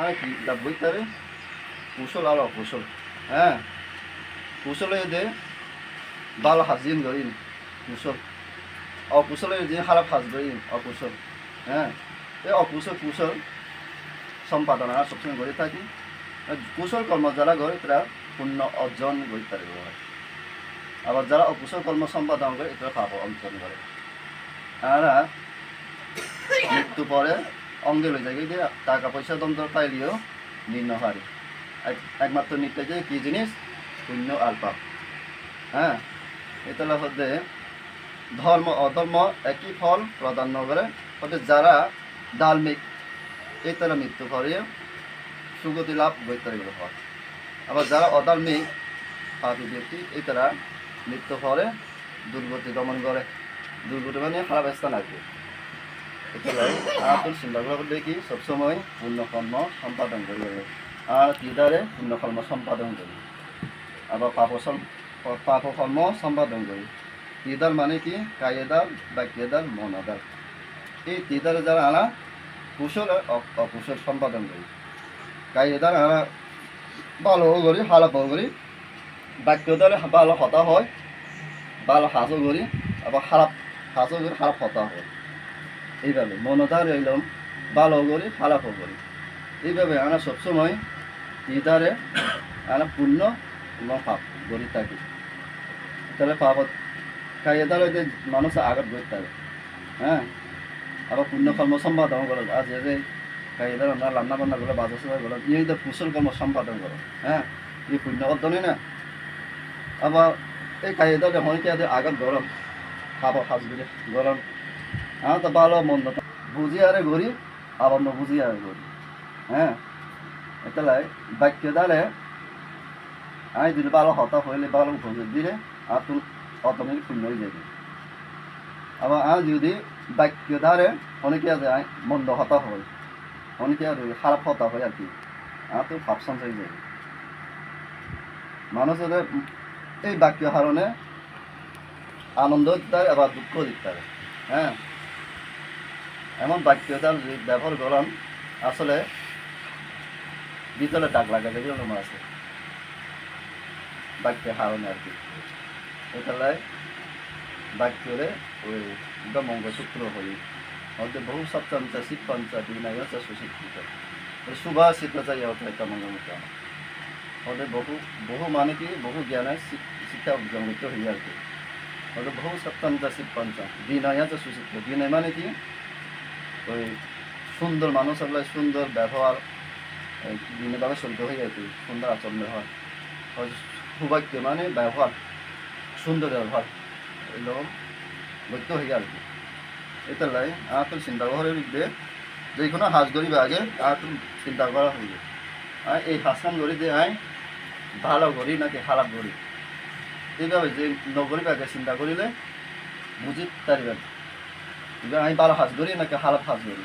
আর কি ডাব্বই তারে কুশল আর অকুশল। হ্যাঁ? কুশলে যে ভালো হাজিন করিন কুশল। অকুশলে যে খারাপ হাজ করিন অকুশল। হ্যাঁ? এই অকুশল, কুশল সম্পাদনা সবসময় করে থাকি। কুশল কর্ম যারা করে, তারা পুণ্য অর্জন করে পারিব আবার যারা অকুশল কর্ম সম্পাদন করে এটা পাপ অর্জন করে। আর মৃত্যু পরে অঙ্গে লই যায় যে টাকা পয়সা দন্ত পাইলেও নিম্ন হারি। একমাত্র নিতে যে কি জিনিস? পুণ্য আর হ্যাঁ? এটা হচ্ছে ধর্ম, অধর্ম একই ফল প্রদান করে হচ্ছে যারা ধার্মিক, এই তারা মৃত্যু করে সুগতি লাভ বৈতারিক হয়। আবার যারা অধার্মিক, পাপি ব্যক্তি, এই তারা মৃত্যু পরে দুর্গতি দমন করে। দুর্গতি মানে খারাপ স্থান আসবে আতুল চিন্তা করা দেখি সবসময় পুণ্যকর্ম সম্পাদন করি আর তিদারে পুণ্যকর্ম সম্পাদন করি আবার পাপ পাপ কর্ম সম্পাদন করি তিদার মানে কি? কায়েদার বাক্যদার মনাদার এই তিদারে যারা আনা কুশল অকুশল সম্পাদন করি কায়েদার আনা ভালো করি খারাপ করি বাক্যদারে ভালো হতা হয়। ভালো হাজো করি আবার খারাপ হাজো করি খারাপ হতা হয়। এইভাবে মনদার এলাম ভালো করি খারাপ করি। এইভাবে আমরা সবসময় ইদারে আমরা পূর্ণ এবং পাপ করি থাকি। তাহলে পাপত কাইদার যে মানুষ আগত গই থাকে। হ্যাঁ? আবার পূর্ণ কর্ম সম্পাদন করো আজ যে কাইদার আমরা রান্না বান্না করো, বাজার সাজার করো ইয়ে যে কুশল কর্ম সম্পাদন করো হ্যাঁ? এই পুণ্য অর্জনই না? আবার এই কাইদার যখন কি আগত গরম খাব সাজগুলি গরম। হ্যাঁ তো ভালো মন্দ। বুঝি আরে ঘুরি আবার ন বুঝি আরে ঘুরি হ্যাঁ এতলাই বাক্য দালে, আমি যদি ভালো হতা হইলে ভালো উপযোগ দিলে আর তুমি অটোমেটিক শূন্য হয়ে যাবে। আবার আমি যদি বাক্য দ্বারে অনেকে আছে, আই মন্দ হতা হয়, অনেকে আর খারাপ হতা হয় আর কি আর তো ভাব সঞ্চয় যাবে মানুষের এই বাক্য হারণে আনন্দ দিতে পারে, আবার দুঃখ দিতে হ্যাঁ এমন বাক্যতার যে ব্যবহার করলাম আসলে ভিতরে ডাক লাগা যাবে ওরকম আছে। বাক্যে হারণে আর কি। এটালাই বাক্যরে ওই দমঙ্গ সূত্র হই হয়তো বহু সপ্তমচ শিবপঞ্চ বিনয় চ সুশিক্ষিত সুভাষিত চাই অর্থাৎ দমঙ্গ মতো হয়তো বহু বহু মানে কি বহু জ্ঞানে শিক্ষা করতে হই আর কি। হয়তো বহু সপ্তমচ শিবপঞ্চ বিনয় সুশিক্ষিত বিনয় মানে কি? ওই সুন্দর মানুষ হলে সুন্দর ব্যবহার বিভিন্নভাবে চলতে হয়ে কি সুন্দর আচরণ হয় হয় সৌভাগ্য মানে ব্যবহার, সুন্দর ব্যবহার, এরকম বৈদ্য হয়ে আর কি। এটা লাই চিন্তা করার বিরুদ্ধে যে কোনো হাঁস গরিব আগে আর চিন্তা করা হইবে আর এই হাসান গড়ি দিয়ে আই ভালো গড়ি নাকি খারাপ গড়ি এইভাবে যে নগরিব আগে চিন্তা করিলে বুঝি পারিবেন আমি ভালো হাঁস গড়ি নাকি খারাপ হাঁস গড়ি